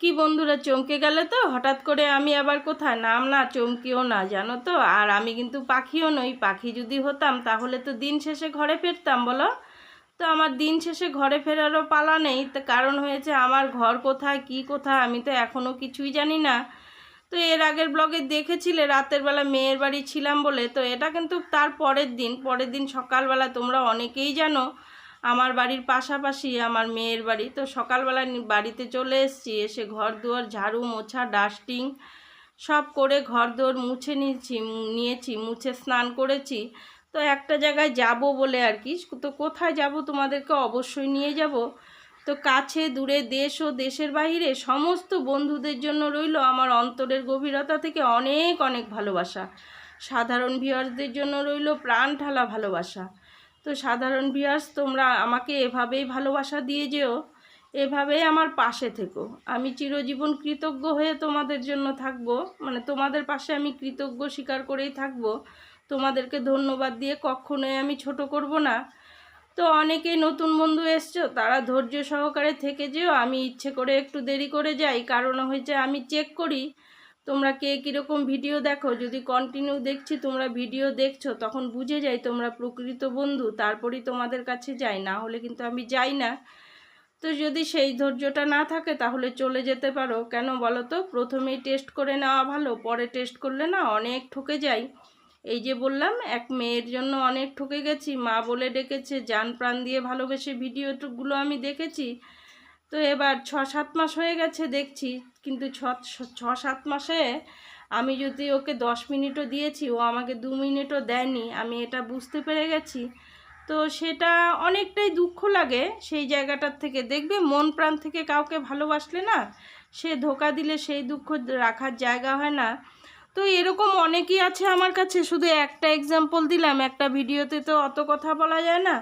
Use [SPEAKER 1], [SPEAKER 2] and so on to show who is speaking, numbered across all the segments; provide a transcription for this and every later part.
[SPEAKER 1] কি বন্ধুরা, চমকে গেলে তো? হঠাৎ করে আমি আবার কোথায়? নাম না, চমকিও না, জানো তো? আর আমি কিন্তু পাখিও নই, পাখি যদি হতাম তাহলে তো দিন শেষে ঘরে ফিরতাম, বলো? তো আমার দিন শেষে ঘরে ফেরারও পালা নেই, তো কারণ হয়েছে আমার ঘর কোথায়, কি কোথায়, আমি তো এখনও কিছুই জানি না। তো এর আগের ব্লগে দেখেছিলে, রাতের বেলা মেয়ের বাড়ি ছিলাম বলে? তো এটা কিন্তু তার পরের দিন পরের দিন সকালবেলা তোমরা অনেকেই জানো আমার বাড়ির পাশাপাশি আমার মেয়ের বাড়ি। তো সকালবেলা বাড়িতে চলে এসেছি, এসে ঘর দুয়ার ঝাড়ু, মোছা, ডাস্টিং সব করে ঘর দুয়ার মুছে নিয়েছি নিয়েছি, মুছে স্নান করেছি। তো একটা জায়গায় যাব বলে আর কি। তো কোথায় যাব তোমাদেরকে অবশ্যই নিয়ে যাব। তো কাছে, দূরে দেশ ও দেশের বাইরে সমস্ত বন্ধুদের জন্য রইল আমার অন্তরের গভীরতা থেকে অনেক অনেক ভালোবাসা। সাধারণ ভিউয়ার্সদের জন্য রইল প্রাণ ঢালা ভালোবাসা। তো সাধারণ ভিউয়ার্স তোমরা আমাকে এভাবেই ভালোবাসা দিয়ে যেও, এভাবেই আমার পাশে থেকো। আমি চিরজীবন কৃতজ্ঞ হয়ে তোমাদের জন্য থাকব মানে তোমাদের পাশে আমি কৃতজ্ঞ স্বীকার করেই থাকব। তোমাদেরকে ধন্যবাদ দিয়ে কখনোই আমি ছোট করব না। তো অনেকেই নতুন বন্ধু এসছো, তারা ধৈর্য সহকারে থেকে যেও, আমি ইচ্ছে করে একটু দেরি করে যাই, কারণ হয়েছে আমি চেক করি তোমরা কে কীরকম ভিডিও দেখো? যদি কন্টিনিউ দেখছি, তোমরা ভিডিও দেখছ, তখন বুঝে যাই তোমরা প্রকৃত বন্ধু, তারপরেই তোমাদের কাছে যাই। না হলে কিন্তু আমি যাই না। তো যদি সেই ধৈর্যটা না থাকে, তাহলে চলে যেতে পারো। কেন বলো তো? প্রথমেই টেস্ট করে নেওয়া ভালো, পরে টেস্ট করলে না অনেক ঠকে যাই। এই যে বললাম, এক মেয়ের জন্য অনেক ঠকে গেছি। মা বলে ডেকেছে যান প্রাণ দিয়ে ভালোবেসে ভিডিওগুলো আমি দেখেছি। তো এবার ছ সাত মাস হয়ে গেছে দেখছি। কিন্তু ছ ছ সাত মাসে আমি যদি ওকে দশ মিনিটও দিয়েছি, ও আমাকে দু মিনিটও দেয়নি, আমি এটা বুঝতে পেরে গেছি। তো সেটা অনেকটাই দুঃখ লাগে সেই জায়গাটার থেকে। দেখবে মন প্রাণ থেকে কাউকে ভালোবাসলে না, সে ধোকা দিলে সেই দুঃখ রাখার জায়গা হয় না। তো এরকম অনেকেই আছে আমার কাছে। শুধু একটা এক্সাম্পল দিলাম, একটা ভিডিওতে তো অত কথা বলা যায় না।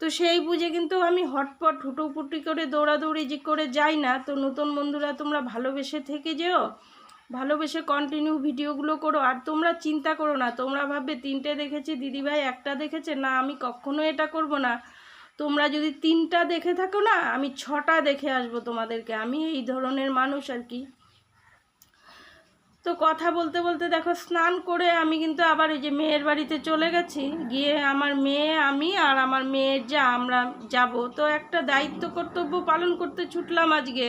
[SPEAKER 1] তো সেই বুঝে কিন্তু আমি হটপট হুটোপুটি করে দৌড়াদৌড়ি যে করে যাই না, তো নতুন বন্ধুরা তোমরা ভালোবেসে থেকে যেও, ভালোবেসে কন্টিনিউ ভিডিওগুলো করো। আর তোমরা চিন্তা করো না, তোমরা ভাববে তিনটে দেখেছি, দিদিভাই একটা দেখেছে, না আমি কখনো এটা করব না। তোমরা যদি তিনটা দেখে থাকো না, আমি ছটা দেখে আসব তোমাদেরকে। আমি এই ধরনের মানুষ আর কি। তো কথা বলতে বলতে দেখো, স্নান করে আমি কিন্তু আবার এই যে মেয়ের বাড়িতে চলে গেছি। গিয়ে আমার মেয়ে, আমি আর আমার মেয়ের যা আমরা যাব, তো একটা দায়িত্ব কর্তব্য পালন করতে ছুটলাম আজকে।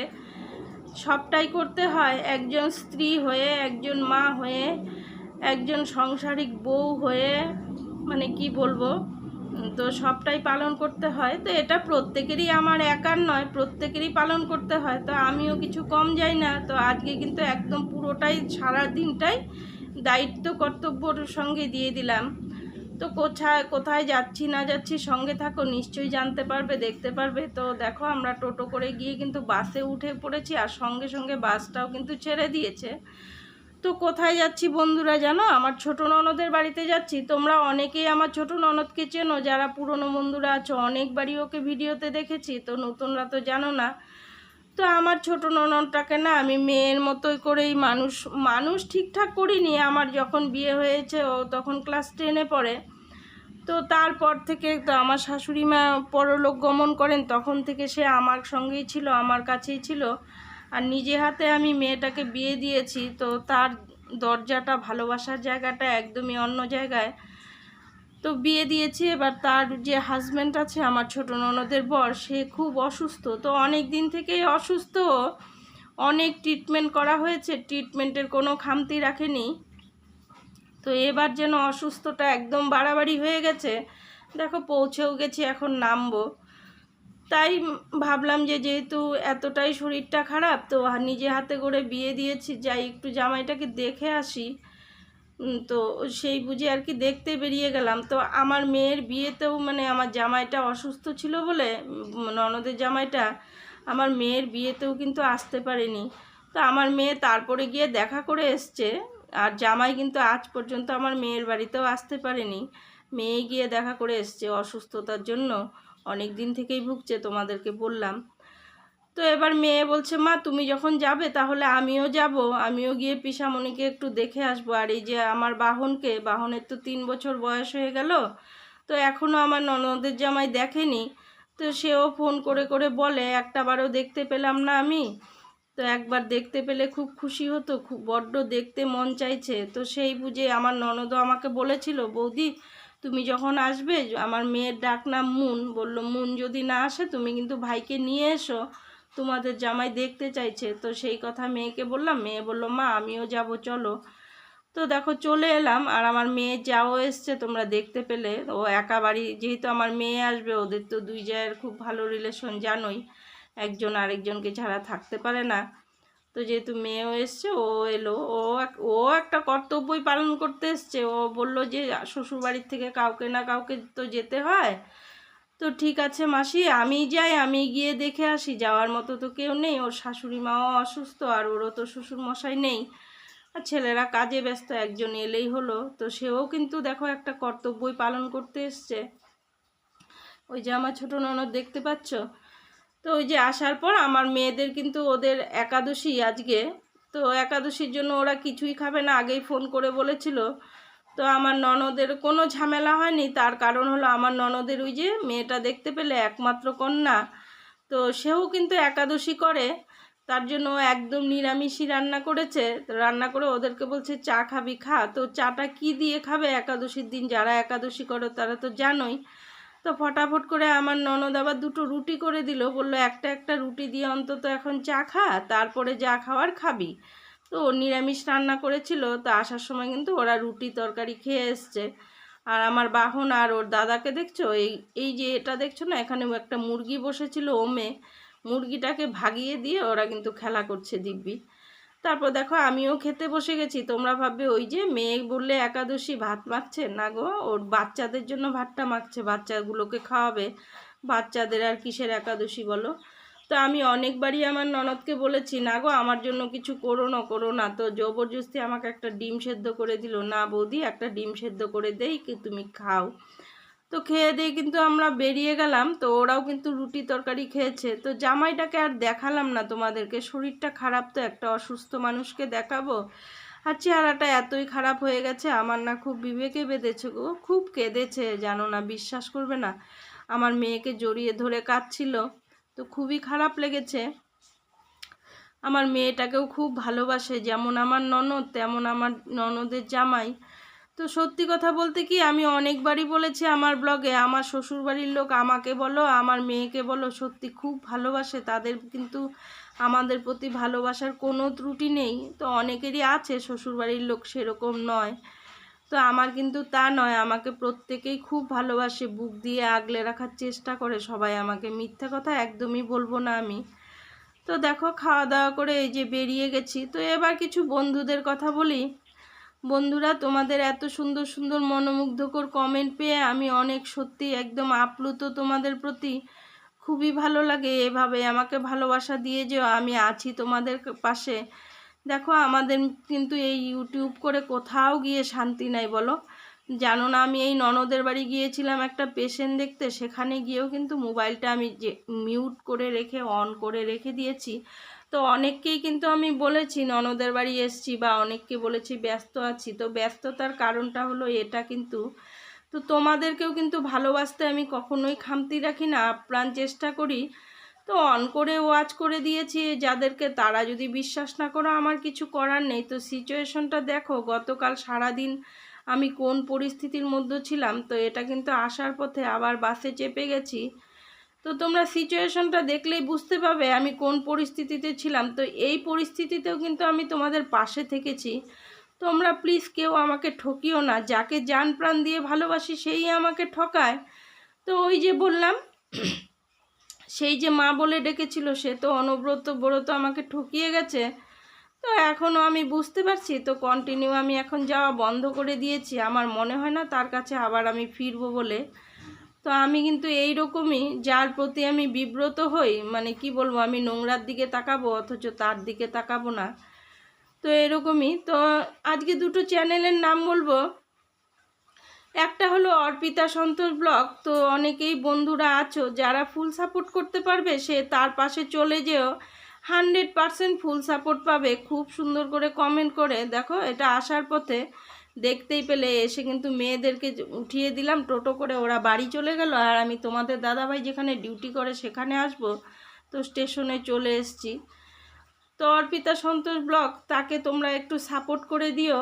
[SPEAKER 1] সবটাই করতে হয়, একজন স্ত্রী হয়ে, একজন মা হয়ে, একজন সাংসারিক বউ হয়ে মানে কি বলব? তো সবটাই পালন করতে হয়। তো এটা প্রত্যেকেরই আমার একার নয়, প্রত্যেকেরই পালন করতে হয়। তো আমিও কিছু কম যাই না। তো আজকে কিন্তু একদম পুরোটাই সারা দিনটাই দায়িত্ব, কর্তব্যর সঙ্গে দিয়ে দিলাম। তো কোথায় কোথায় যাচ্ছি, না যাচ্ছি সঙ্গে থাকো, নিশ্চয়ই জানতে পারবে, দেখতে পারবে। তো দেখো আমরা টোটো করে গিয়ে কিন্তু বাসে উঠে পড়েছি আর সঙ্গে সঙ্গে বাসটাও কিন্তু ছেড়ে দিয়েছে। তো কোথায় যাচ্ছি বন্ধুরা জানো? আমার ছোট ননদের বাড়িতে যাচ্ছি। তোমরা অনেকেই আমার ছোট ননদকে চেনো, যারা পুরনো বন্ধুরা আছো। অনেকবারই ওকে ভিডিওতে দেখেছি, তো নতুনরা তো জানো না। তো আমার ছোট ননদটাকে না আমি মেয়ের মতোই করেই মানুষ মানুষ ঠিকঠাক করিনি। আমার যখন বিয়ে হয়েছে, ও তখন ক্লাস টেনে পড়ে। তো তারপর থেকে তো আমার শাশুড়ি মা পরলোক গমন করেন, তখন থেকে সে আমার সঙ্গেই ছিল, আমার কাছেই ছিল। আর নিজে হাতে আমি মেয়েটাকে বিয়ে দিয়েছি, তো তার দরজাটা ভালোবাসার জায়গাটা একদমই অন্য জায়গায়। তো বিয়ে দিয়েছি, এবার তার যে হাজব্যান্ড আছে, আমার ছোট ননদের বর, সে খুব অসুস্থ। তো অনেক দিন থেকেই অসুস্থ। অনেক ট্রিটমেন্ট করা হয়েছে ট্রিটমেন্টের কোনো খামতি রাখেনি। তো এবার যেন অসুস্থটা একদম বাড়াবাড়ি হয়ে গেছে। দেখো, পৌঁছেও গেছি, এখন নামবো। তাই ভাবলাম যে যেহেতু এতটাই শরীরটা খারাপ, তো নিজে হাতে করে বিয়ে দিয়েছি, যাই একটু জামাইটাকে দেখে আসি। তো সেই বুঝে আর কি দেখতে বেরিয়ে গেলাম। তো আমার মেয়ের বিয়েতেও মানে আমার জামাইটা অসুস্থ ছিল বলে ননদের জামাইটা আমার মেয়ের বিয়েতেও কিন্তু আসতে পারেনি। তো আমার মেয়ে তারপরে গিয়ে দেখা করে এসছে, আর জামাই কিন্তু আজ পর্যন্ত আমার মেয়ের বাড়িতেও আসতে পারেনি। মেয়ে গিয়ে দেখা করে এসছে অসুস্থতার জন্য। অনেক দিন থেকেই ভুগছে, তোমাদেরকে বললাম। তো এবার মেয়ে বলছে, মা, তুমি যখন যাবে তাহলে আমিও যাব। আমিও গিয়ে পিসামণিকে একটু দেখে আসব। আর এই যে আমার বাহনকে, বাহনের তো তিন বছর বয়স হয়ে গেল, তো এখনও আমার ননদের জামাই দেখেনি। তো সেও ফোন করে করে বলে একটা বারও দেখতে পেলাম না আমি। তো একবার দেখতে পেলে খুব খুশি হতো, খুব বড্ড দেখতে মন চাইছে। তো সেই বুঝে আমার ননদও আমাকে বলেছিল, বৌদি তুমি যখন আসবে আমার মেয়ের ডাক নাম মুন। বলল, মুন যদি না আসে, তুমি কিন্তু ভাইকে নিয়ে এসো। তোমাদের জামাই দেখতে চাইছে। তো সেই কথা মেয়েকে বললাম। মেয়ে বলল, মা, আমিও যাব, চলো। তো দেখো, চলে এলাম। আর আমার মেয়ে যাও এসছে তোমরা দেখতে পেলে। ও একা বাড়ি, যেহেতু আমার মেয়ে আসবে, ওদের তো দুই জায়ের খুব ভালো রিলেশন জানোই। একজন আরেকজনকে ছাড়া থাকতে পারে না। তো যেহেতু মেয়েও এসছে, ও এলো। ও ও একটা কর্তব্যই পালন করতে এসছে। ও বলল যে শ্বশুর বাড়ির থেকে কাউকে না কাউকে তো যেতে হয়। তো ঠিক আছে মাসি, আমি যাই, আমি গিয়ে দেখে আসি। যাওয়ার মতো তো কেউ নেই। ওর শাশুড়ি মাও অসুস্থ, আর ওরও তো শ্বশুর মশাই নেই। আর ছেলেরা কাজে ব্যস্ত, একজন এলেই হলো। তো সেও কিন্তু দেখো একটা কর্তব্যই পালন করতে এসছে। ওই যে আমার ছোটো ননদ দেখতে পাচ্ছ? তো ওই যে আসার পর আমার মেয়েদের কিন্তু ওদের একাদশী আজকে। তো একাদশীর জন্য ওরা কিছুই খাবে না, আগেই ফোন করে বলেছিল। তো আমার ননদের কোনো ঝামেলা হয়নি, তার কারণ হলো আমার ননদের ওই যে মেয়েটা দেখতে পেলে একমাত্র কন্যা। তো সেও কিন্তু একাদশী করে, তার জন্য একদম নিরামিষই রান্না করেছে। তো রান্না করে ওদেরকে বলছে, চা খাবি, খা। তো চাটা কি দিয়ে খাবে একাদশীর দিন? যারা একাদশী করো তারা তো জানোই। তো ফটাফট করে আমার ননদ আবার দুটো রুটি করে দিল। বলল, একটা একটা রুটি দিয়ে অন্তত এখন চা খা, তারপরে যা খাওয়ার খাবি। তো নিরামিষ রান্না করেছিল, তো আসার সময় কিন্তু ওরা রুটি তরকারি খেয়ে এসছে। আর আমার বাহন আর ওর দাদাকে দেখছ? এই এই যে এটা দেখছ না এখানে একটা মুরগি বসেছিল, ওমে। মুরগিটাকে ভাগিয়ে দিয়ে ওরা কিন্তু খেলা করছে দিব্যি। তারপর দেখো আমিও খেতে বসে গেছি। তোমরা ভাববে, ওই যে মেয়ে বললে একাদশী ভাত মাখছে? না গো, ওর বাচ্চাদের জন্য ভাতটা মাখছে, বাচ্চাগুলোকে খাওয়াবে। বাচ্চাদের আর কিসের একাদশী বলো? তো আমি অনেকবারই আমার ননদকে বলেছি, না গো, আমার জন্য কিছু করো না করো না। তো জবরদস্তি আমাকে একটা ডিম সেদ্ধ করে দিল, না বৌদি, একটা ডিম সেদ্ধ করে দেই, কি তুমি খাও। তো খেয়ে দিয়ে কিন্তু আমরা বেরিয়ে গেলাম, তো ওরাও কিন্তু রুটি তরকারি খেয়েছে। তো জামাইটাকে আর দেখালাম না তোমাদেরকে, শরীরটা খারাপ তো একটা অসুস্থ মানুষকে দেখাবো। আর চেহারাটা এতই খারাপ হয়ে গেছে, আমার না খুব বিবেকে বেঁধেছে গো, খুব কেঁদেছে, জানো না, বিশ্বাস করবে না। আমার মেয়েকে জড়িয়ে ধরে কাঁদছিল, তো খুবই খারাপ লেগেছে। আমার মেয়েটাকেও খুব ভালোবাসে, যেমন আমার ননদ, তেমন আমার ননদের জামাই। তো সত্যি কথা বলতে কি, আমি অনেকবারই বলেছি আমার ব্লগে আমার শ্বশুরবাড়ির লোক আমাকে বলো, আমার মেয়েকে বলো, সত্যি খুব ভালোবাসে। তাদের কিন্তু আমাদের প্রতি ভালোবাসার কোনো ত্রুটি নেই। তো অনেকেরই আছে শ্বশুরবাড়ির লোক সেরকম নয়। তো আমার কিন্তু তা নয়, আমাকে প্রত্যেকেই খুব ভালোবাসে, বুক দিয়ে আগলে রাখার চেষ্টা করে, সবাই আমাকে মিথ্যা কথা একদমই বলব না আমি। তো দেখো খাওয়া দাওয়া করে এই যে বেরিয়ে গেছি। তো এবার কিছু বন্ধুদের কথা বলি। বন্ধুরা, তোমাদের এত সুন্দর সুন্দর মনোমুগ্ধকর কমেন্ট পেয়ে আমি অনেক সত্যি একদম আপ্লুত তোমাদের প্রতি। খুবই ভালো লাগে এভাবে আমাকে ভালোবাসা দিয়ে যেও আমি আছি তোমাদের পাশে। দেখো, আমাদের কিন্তু এই ইউটিউব করে কোথাও গিয়ে শান্তি নাই বলো। জানো না, আমি এই ননদের বাড়ি গিয়েছিলাম একটা পেশেন্ট দেখতে, সেখানে গিয়েও কিন্তু মোবাইলটা আমি যে মিউট করে রেখে অন করে রেখে দিয়েছি। তো অনেককেই কিন্তু আমি বলেছি, ননদের বাড়ি এসছি বা অনেককে বলেছি ব্যস্ত আছি। তো ব্যস্ততার কারণটা হলো এটা কিন্তু। তো তোমাদেরকেও কিন্তু ভালোবাসতে আমি কখনোই খামতি রাখি না, আপ্রাণ চেষ্টা করি। তো অন করে ওয়াচ করে দিয়েছি যাদেরকে, তারা যদি বিশ্বাস না করো আমার কিছু করার নেই। তো সিচুয়েশনটা দেখো, গতকাল সারাদিন আমি কোন পরিস্থিতির মধ্যে ছিলাম, তো এটা কিন্তু আসার পথে আবার বাসে চেপে গেছি। তো তোমরা সিচুয়েশনটা দেখলেই বুঝতে পাবে আমি কোন পরিস্থিতিতে ছিলাম। তো এই পরিস্থিতিতেও কিন্তু আমি তোমাদের পাশে থেকেছি। তোমরা প্লিজ কেউ আমাকে ঠকিও না। যাকে যান প্রাণ দিয়ে ভালোবাসি, সেই আমাকে ঠকায়। তো ওই যে বললাম, সেই যে মা বলে ডেকেছিল, সে তো অনব্রত ব্রত আমাকে ঠকিয়ে গেছে। তো এখনও আমি বুঝতে পারছি, তো কন্টিনিউ আমি এখন যাওয়া বন্ধ করে দিয়েছি। আমার মনে হয় না তার কাছে আবার আমি ফিরবো বলে। তো আমি কিন্তু এই রকমই যার প্রতি আমি বিব্রত হই মানে কি বলব, আমি নোংরার দিকে তাকাবো, অথচ তার দিকে তাকাবো না। তো এরকমই, তো আজকে দুটো চ্যানেলের নাম বলব। একটা হলো অর্পিতা সন্তোষ ব্লগ, তো অনেকেই বন্ধুরা আছো, যারা ফুল সাপোর্ট করতে পারবে, সে তার পাশে চলে যেও। হানড্রেড পারসেন্ট ফুল সাপোর্ট পাবে, খুব সুন্দর করে কমেন্ট করে। দেখো, এটা আসার পথে দেখতেই পেলে, এসে কিন্তু মেয়েদেরকে উঠিয়ে দিলাম, টোটো করে ওরা বাড়ি চলে গেল। আর আমি তোমাদের দাদাভাই যেখানে ডিউটি করে সেখানে আসব, তো স্টেশনে চলে এসেছি। তো অর্পিতা সন্তোষ ব্লক তাকে তোমরা একটু সাপোর্ট করে দিও।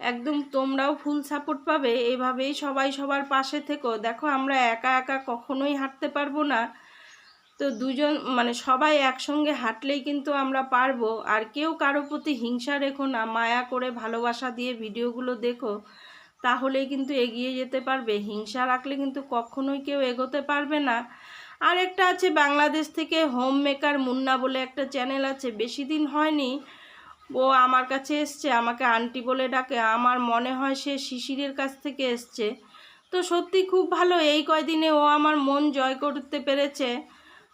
[SPEAKER 1] একদম তোমরাও ফুল সাপোর্ট পাবে। এভাবেই সবাই সবার পাশে থেকো। দেখো, আমরা একা একা কখনোই হাঁটতে পারব না। তো দুজন মানে সবাই একসঙ্গে হাঁটলেই কিন্তু আমরা পারব। আর কেউ কারও প্রতি হিংসা রেখো না, মায়া করে ভালোবাসা দিয়ে ভিডিওগুলো দেখো, তাহলেই কিন্তু এগিয়ে যেতে পারবে। হিংসা রাখলে কিন্তু কখনোই কেউ এগোতে পারবে না। আর একটা আছে বাংলাদেশ থেকে হোম মেকার মুন্না বলে একটা চ্যানেল আছে, বেশি দিন হয়নি। ও আমার কাছে এসছে, আমাকে আন্টি বলে ডাকে, আমার মনে হয় সে শিশিরের কাছ থেকে এসছে। তো সত্যি খুব ভালো, এই কয়দিনে ও আমার মন জয় করতে পেরেছে।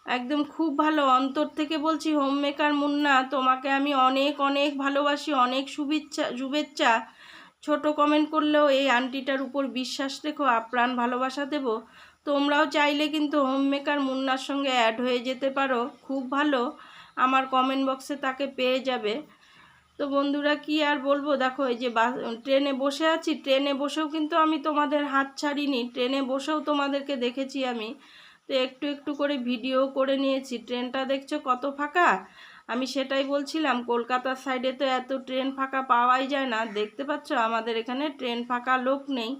[SPEAKER 1] একদম খুব ভালো। অন্তর থেকে বলছি হোম মেকার মুন্না, তোমাকে আমি অনেক অনেক ভালোবাসি, অনেক শুভেচ্ছা শুভেচ্ছা। ছোট কমেন্ট করলেও এই আন্টিটার উপর বিশ্বাস রেখো, আপ্রাণ ভালোবাসা দেব। তোমরাও চাইলে কিন্তু হোম মেকার মুন্নার সঙ্গে অ্যাড হয়ে যেতে পারো। খুব ভালো। আমার কমেন্ট বক্সে তাকে পেয়ে যাবে। তো বন্ধুরা, কি আর বলব? দেখো, এই যে বাস, ট্রেনে বসে আছি। ট্রেনে বসেও কিন্তু আমি তোমাদের হাত ছাড়িনি। ট্রেনে বসেও তোমাদেরকে দেখেছি আমি। তো একটু একটু করে ভিডিও করে নিয়েছি। ট্রেনটা দেখছ কত ফাঁকা? আমি সেটাই বলছিলাম, কলকাতার সাইডে তো এত ট্রেন ফাঁকা পাওয়াই যায় না। দেখতে পাচ্ছ, আমাদের এখানে ট্রেন ফাঁকা লোক নেই।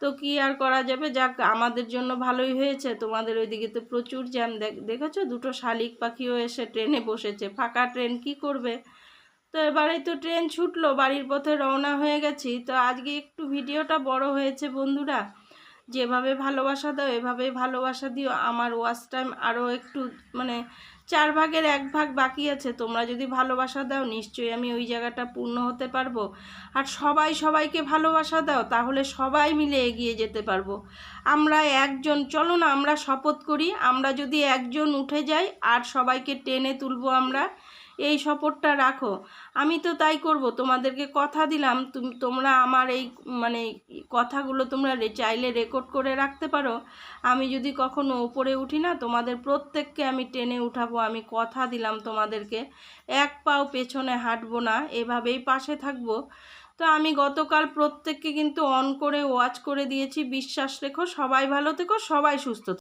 [SPEAKER 1] তো কি আর করা যাবে? যাক, আমাদের জন্য ভালোই হয়েছে। তোমাদের ওইদিকে তো প্রচুর জ্যাম। দেখ, দেখেছ? দুটো শালিক পাখিও এসে ট্রেনে বসেছে। ফাঁকা ট্রেন কি করবে? তো এবারেই তো ট্রেন ছুটলো, বাড়ির পথে রওনা হয়ে গেছি। তো আজকে একটু ভিডিওটা বড় হয়েছে বন্ধুরা। যেভাবে ভালোবাসা দাও, এভাবেই ভালোবাসা দিও। আমার ওয়াচ টাইম আরও একটু মানে চার ভাগের এক ভাগ বাকি আছে। তোমরা যদি ভালোবাসা দাও, নিশ্চয়ই আমি ওই জায়গাটা পূর্ণ হতে পারব। আর সবাই সবাইকে ভালোবাসা দাও, তাহলে সবাই মিলে এগিয়ে যেতে পারব। আমরা একজন, চলো না আমরা শপথ করি, আমরা যদি একজন উঠে যাই, আর সবাইকে টেনে তুলবো আমরা। এই শপথটা রাখো। আমি তো তাই করব। তোমাদেরকে কথা দিলাম। তুমি, তোমরা আমার এই মানে কথাগুলো তোমরা চাইলে রেকর্ড করে রাখতে পারো। আমি যদি কখনো উপরে উঠি না, তোমাদের প্রত্যেককে আমি টেনে উঠাবো। আমি কথা দিলাম তোমাদেরকে। এক পাও পেছনে হাঁটবো না। এভাবেই পাশে থাকব। তো আমি গতকাল প্রত্যেককে কিন্তু অন করে ওয়াচ করে দিয়েছি। বিশ্বাস রেখো, সবাই ভালো থেকো, সবাই সুস্থ।